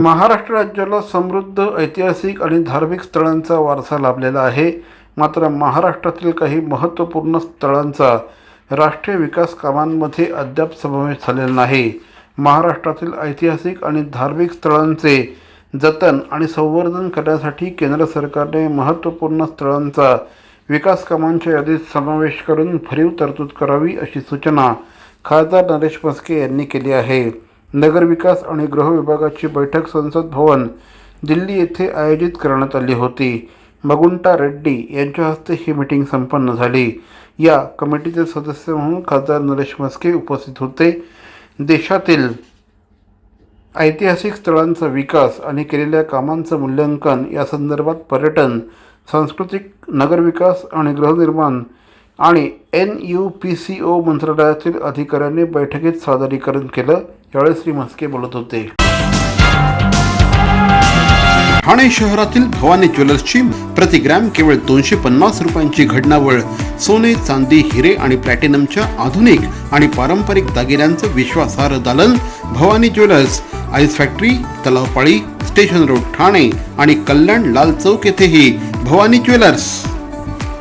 महाराष्ट्र राज्याला समृद्ध ऐतिहासिक आणि धार्मिक स्थळांचा वारसा लाभलेला आहे. मात्र महाराष्ट्रातील काही महत्त्वपूर्ण स्थळांचा राष्ट्रीय विकास कामांमध्ये अद्याप समावेश झालेला नाही. महाराष्ट्रातील ऐतिहासिक आणि धार्मिक स्थळांचे जतन आणि संवर्धन करण्यासाठी केंद्र सरकारने महत्त्वपूर्ण स्थळांचा विकास कामांच्या यादीत समावेश करून भरीव तरतूद करावी अशी सूचना खासदार नरेश म्हस्के यांनी केली आहे. नगरविकास आणि गृह विभागाची बैठक संसद भवन दिल्ली येथे आयोजित करण्यात आली होती. मगुंटा रेड्डी यांच्या हस्ते ही मीटिंग संपन्न झाली. या कमिटीचे सदस्य म्हणून खासदार नरेश म्हस्के उपस्थित होते. देशातील ऐतिहासिक स्थळांचा विकास आणि केलेल्या कामांचं मूल्यांकन या संदर्भात पर्यटन सांस्कृतिक नगरविकास आणि गृहनिर्माण आणि N U P C O मंत्रालयातील अधिकाऱ्यांनी बैठकीत सादरीकरण केलं. यावेळी श्री म्हस्के बोलत होते. ठाणे शहरातील भवानी ज्वेलर्सची प्रति ग्रॅम केवळ दोनशे पन्नास रुपयांची घडणावळ सोने चांदी हिरे आणि प्लॅटिनमच्या आधुनिक आणि पारंपरिक दागिन्यांचं विश्वासार्ह दालन Bhavani jewellers ice factory Talavpali station road Thane आणि कल्याण लाल चौक येथेही भवानी ज्वेलर्स.